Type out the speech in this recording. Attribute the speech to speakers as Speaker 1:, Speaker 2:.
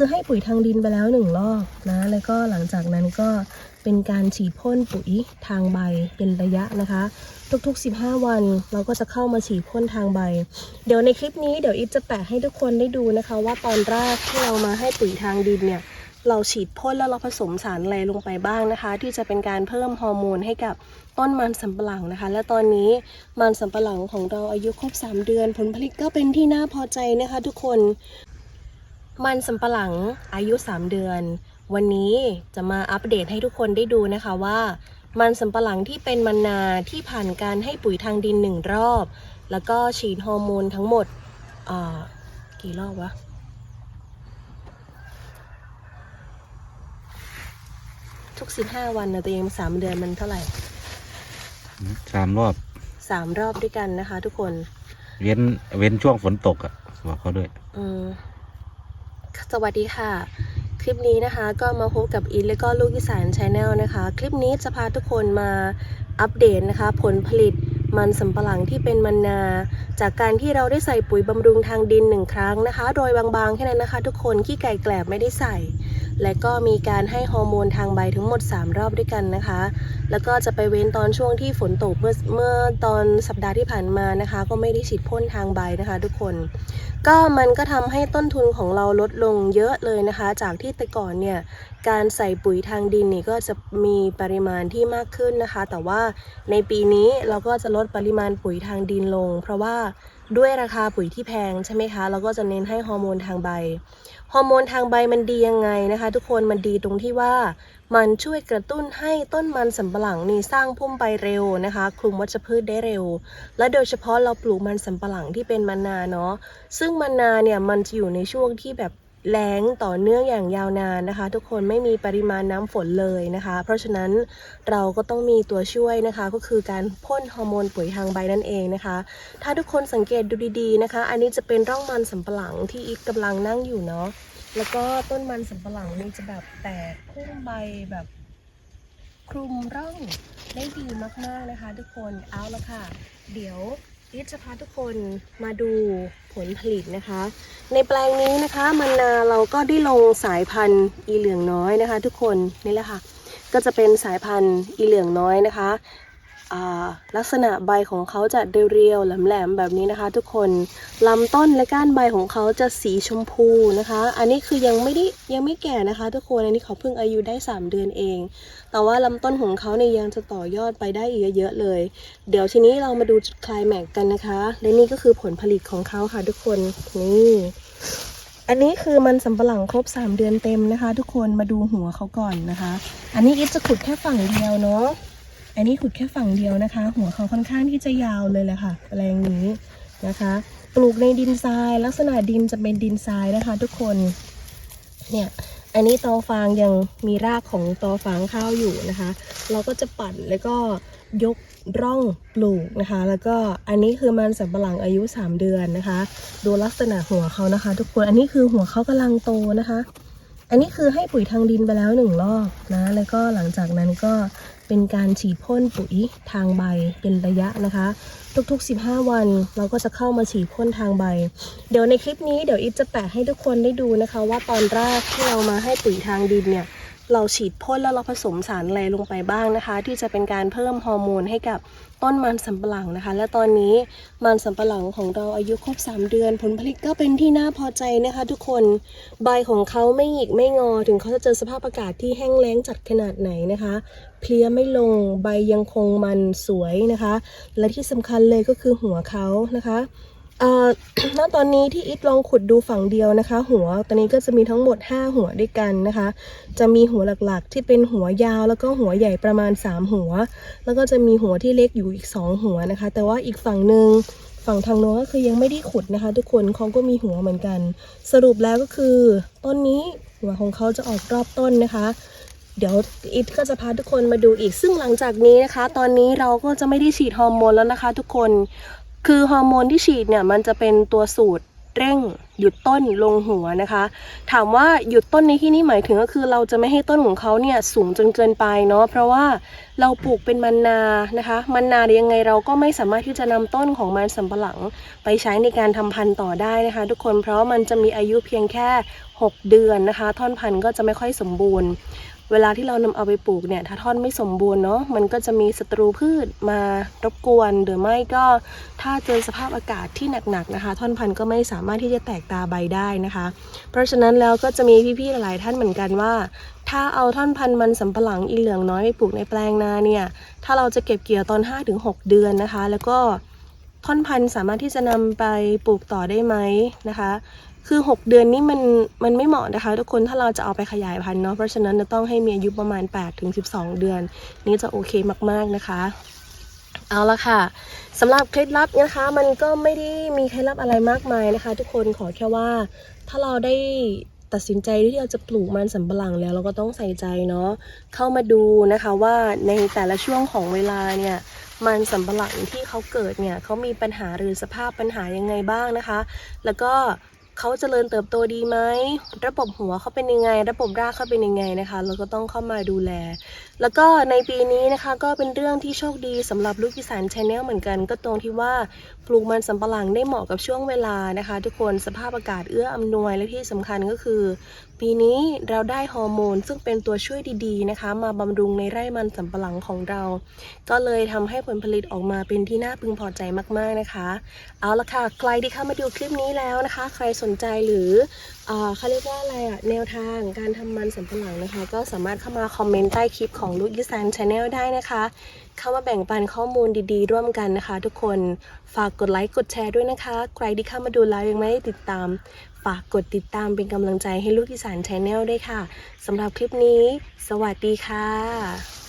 Speaker 1: คือให้ปุ๋ยทางดินไปแล้วหนึ่งรอบนะ แล้วก็หลังจากนั้นก็เป็นการฉีดพ่นปุ๋ยทางใบเป็นระยะนะคะ ทุกๆ 15 วันเราก็จะเข้ามาฉีดพ่นทางใบ เดี๋ยวในคลิปนี้เดี๋ยวอิฟจะแปะให้ทุกคนได้ดูนะคะ ว่าตอนแรกที่เรามาให้ปุ๋ยทางดินเนี่ยเราฉีดพ่นแล้วเราผสมสารอะไรลงไปบ้างนะคะ ที่จะเป็นการเพิ่มฮอร์โมนให้กับต้นมันสำปะหลังนะคะ และตอนนี้มันสำปะหลังของเราอายุครบ 3 เดือน ผลผลิตก็เป็นที่น่าพอใจนะคะ ทุกคน มันสำปะหลังอายุ 3 เดือน วันนี้จะมาอัปเดตให้ทุกคนได้ดูนะคะว่า มันสำปะหลังที่เป็นมันนาที่ผ่านการให้ปุ๋ยทางดินหนึ่งรอบ แล้วก็ฉีดฮอร์โมนทั้งหมดอ่ากี่รอบวะทุก15วันนะตัวเองสามเดือนมันเท่าไหร่
Speaker 2: สามรอบ
Speaker 1: สามรอบด้วยกันนะคะ ทุกคน
Speaker 2: เว้นเว้นช่วงฝนตกอะบอกเขาด้วย
Speaker 1: อืม สวัสดีค่ะ คลิปนี้นะคะก็มาพบกับอินและก็ลูกอีสานชาแนลนะคะ คลิปนี้จะพาทุกคนมาอัปเดตนะคะ ผลผลิตมันสำปะหลังที่เป็นมันนา จากการที่เราได้ใส่ปุ๋ยบำรุงทางดินหนึ่งครั้งนะคะ โดยบางๆแค่นั้นนะคะ ทุกคนขี้ไก่แกลบไม่ได้ใส่ และก็มีการให้ฮอร์โมนทางใบทั้งหมด 3 รอบด้วยกันนะคะ แล้วก็จะไปเว้นตอนช่วงที่ฝนตกเมื่อเมื่อตอนสัปดาห์ที่ผ่านมานะคะ ก็ไม่ได้ฉีดพ่นทางใบนะคะ ทุกคน ก็มันก็ทำให้ต้นทุนของเราลดลงเยอะเลยนะคะ จากที่แต่ก่อนเนี่ยการใส่ปุ๋ยทางดินนี่ก็จะมีปริมาณที่มากขึ้นนะคะ แต่ว่าในปีนี้เราก็จะลดปริมาณปุ๋ยทางดินลง เพราะว่าด้วยราคาปุ๋ยที่แพงใช่ไหมคะ เราก็จะเน้นให้ฮอร์โมนทางใบ ฮอร์โมนทางใบมันดียังไงนะคะ ทุกคนมันดีตรงที่ว่ามันช่วยกระตุ้นให้ต้นมันสำปะหลังนี่สร้างพุ่มใบเร็วนะคะคลุมวัชพืชได้เร็ว และโดยเฉพาะเราปลูกมันสำปะหลังที่เป็นมันนาเนาะซึ่งมันนาเนี่ยมันจะอยู่ในช่วงที่แบบ แล้งต่อเนื่องอย่างยาวนานนะคะ ทุกคนไม่มีปริมาณน้ำฝนเลยนะคะ เพราะฉะนั้นเราก็ต้องมีตัวช่วยนะคะ ก็คือการพ่นฮอร์โมนปุ๋ยทางใบนั่นเองนะคะ ถ้าทุกคนสังเกตดูดีๆนะคะ อันนี้จะเป็นร่องมันสำปะหลังที่อีกกำลังนั่งอยู่เนาะแล้วก็ต้นมันสำปะหลังนี่จะแบบแตกพุ่มใบแบบคลุมร่องได้ดีมากๆนะคะ ทุกคนเอาละค่ะ เดี๋ยว อีทจะพาทุกคนมาดูผลผลิตนะคะ ในแปลงนี้นะคะมันนาเราก็ได้ลงสายพันธุ์อีเหลืองน้อยนะคะ ทุกคนนี่แหละค่ะ ก็จะเป็นสายพันธุ์อีเหลืองน้อยนะคะ ลักษณะใบของเขาจะเรียวๆแหลมๆแบบนี้นะคะ ทุกคนลำต้นและก้านใบของเขาจะสีชมพูนะคะ อันนี้คือยังไม่ได้ยังไม่แก่นะคะ ทุกคนอันนี้เขาเพิ่งอายุได้ 3 เดือนเอง แต่ว่าลำต้นของเขาเนี่ยยังจะต่อยอดไปได้อีกเยอะๆเลย เดี๋ยวทีนี้เรามาดูจุดคลายแม็กกันนะคะ และนี่ก็คือผลผลิตของเขาค่ะทุกคนนี่อันนี้คือมันสำปะหลังครบ 3 เดือนเต็มนะคะ ทุกคนมาดูหัวเขาก่อนนะคะ อันนี้อิจะขุดแค่ฝั่งเดียวเนาะ อันนี้ขุดแค่ฝั่งเดียวนะคะ หัวเขาค่อนข้างที่จะยาวเลยแหละค่ะแปลงนี้นะคะ ปลูกในดินทราย ลักษณะดินจะเป็นดินทรายนะคะ ทุกคนเนี่ยอันนี้ตอฟางยังมีรากของตอฟางข้าวอยู่นะคะ เราก็จะปั่นแล้วก็ยกร่องปลูกนะคะ แล้วก็อันนี้คือมันสำปะหลังอายุ 3 เดือนนะคะ ดูลักษณะหัวเขานะคะ ทุกคนอันนี้คือหัวเขากำลังโตนะคะ อันนี้คือให้ปุ๋ยทางดินไปแล้วหนึ่งรอบนะ แล้วก็หลังจากนั้นก็ เป็นการฉีดพ่นปุ๋ยทางใบเป็นระยะนะคะ ทุกๆ 15 วันเราก็จะเข้ามาฉีดพ่นทางใบ เดี๋ยวในคลิปนี้เดี๋ยวอิฟจะแปะให้ทุกคนได้ดูนะคะ ว่าตอนแรกที่เรามาให้ปุ๋ยทางดินเนี่ย เราฉีดพ่นแล้วเราผสมสารอะไรลงไปบ้างนะคะ ที่จะเป็นการเพิ่มฮอร์โมนให้กับต้นมันสำปะหลังนะคะ และตอนนี้มันสำปะหลังของเราอายุครบ 3 เดือน ผลผลิตก็เป็นที่น่าพอใจนะคะ ทุกคนใบของเขาไม่หงิกไม่งอ ถึงเขาจะเจอสภาพอากาศที่แห้งแล้งจัดขนาดไหนนะคะ เพลียไม่ลงใบยังคงมันสวยนะคะ และที่สำคัญเลยก็คือหัวเขานะคะ ณตอนนี้ที่อิทลองขุดดูฝั่งเดียวนะคะ หัวตอนนี้ก็จะมีทั้งหมด 5 หัวด้วยกันนะคะ จะมีหัวหลักๆ ที่เป็นหัวยาวแล้วก็หัวใหญ่ประมาณ 3 หัว แล้วก็จะมีหัวที่เล็กอยู่อีก 2 หัวนะคะ แต่ว่าอีกฝั่งหนึ่งฝั่งทางโน้นก็คือยังไม่ได้ขุดนะคะ ทุกคนเขาก็มีหัวเหมือนกัน สรุปแล้วก็คือ ต้นนี้หัวของเขาจะออกรอบต้นนะคะเดี๋ยวอิทก็จะพาทุกคนมาดูอีกซึ่งหลังจากนี้นะคะ ตอนนี้เราก็จะไม่ได้ฉีดฮอร์โมนแล้วนะคะ ทุกคน คือฮอร์โมนที่ฉีดเนี่ยมันจะเป็นตัวสูตรเร่งหยุดต้นลงหัวนะคะ ถามว่าหยุดต้นในที่นี้หมายถึงก็คือ เราจะไม่ให้ต้นของเขาเนี่ยสูงจนเกินไปเนาะเพราะว่าเราปลูกเป็นมันนานะคะมันนายังไงเราก็ไม่สามารถที่จะนำต้นของมันสำปะหลัง ไปใช้ในการทำพันธุ์ต่อได้นะคะ ทุกคนเพราะมันจะมีอายุเพียงแค่ 6 เดือนนะคะ ท่อนพันธุ์ก็จะไม่ค่อยสมบูรณ์ เวลาที่เรานำเอาไปปลูกเนี่ยถ้าท่อนไม่สมบูรณ์เนาะมันก็จะมีศัตรูพืชมารบกวน หรือไม่ก็ถ้าเจอสภาพอากาศที่หนักๆนะคะ ท่อนพันธุ์ก็ไม่สามารถที่จะแตกตาใบได้นะคะ เพราะฉะนั้นแล้วก็จะมีพี่ๆหลายท่านเหมือนกันว่า ถ้าเอาท่อนพันธุ์มันสำปะหลังอีเหลืองน้อยไปปลูกในแปลงนาเนี่ยถ้าเราจะเก็บเกี่ยวตอน 5-6 เดือนนะคะ แล้วก็ท่อนพันธุ์สามารถที่จะนำไปปลูกต่อได้ไหมนะคะคือ 6 เดือนนี้มันมันไม่เหมาะนะคะ ทุกคนถ้าเราจะเอาไปขยายพันธุ์เนาะเพราะฉะนั้นจะต้องให้มีอายุประมาณ8-12 เดือน นี่จะโอเคมากๆนะคะ เอาละค่ะสำหรับเคล็ดลับนะคะ มันก็ไม่ได้มีเคล็ดลับอะไรมากมายนะคะ ทุกคนขอแค่ว่าถ้าเราได้ตัดสินใจที่เราจะปลูกมันสำปะหลังแล้วเราก็ต้องใส่ใจเนาะเข้ามาดูนะคะว่าในแต่ละช่วงของเวลาเนี่ยมันสำปะหลังที่เขาเกิดเนี่ยเขามีปัญหาหรือสภาพปัญหายังไงบ้างนะคะ แล้วก็ เขาเจริญเติบโตดีไหมระบบหัวเขาเป็นยังไง ระบบรากเขาเป็นยังไงนะคะเราก็ต้องเข้ามาดูแล แล้วก็ในปีนี้นะคะก็เป็นเรื่องที่โชคดีสำหรับลูกอีสานชาแนลเหมือนกันก็ตรงที่ว่าปลูกมันสำปะหลังได้เหมาะกับช่วงเวลานะคะ ทุกคนสภาพอากาศเอื้ออำนวยและที่สำคัญก็คือ ปีนี้เราได้ฮอร์โมนซึ่งเป็นตัวช่วยดีๆนะคะ มาบำรุงในไร่มันสำปะหลังของเรา ก็เลยทำให้ผลผลิตออกมาเป็นที่น่าพึงพอใจมากๆนะคะ เอาละค่ะ ใครที่เข้ามาดูคลิปนี้แล้วนะคะ ใครสนใจหรือเอเขาเรียกว่าอะไรอะแนวทางการทำมันสำปะหลังนะคะ ก็สามารถเข้ามาคอมเมนต์ใต้คลิปของลูกยิสานชาแนลได้นะคะ เข้ามาแบ่งปันข้อมูลดีๆ ร่วมกันนะคะ ทุกคนฝากกดไลค์กดแชร์ด้วยนะคะ ใครที่เข้ามาดูแล้วยังไม่ได้ติดตามากกดติดตามเป็นกำลังใจให้ลูกอีสานชาแนลด้วยค่ะสำหรับคลิปนี้ สวัสดีค่ะ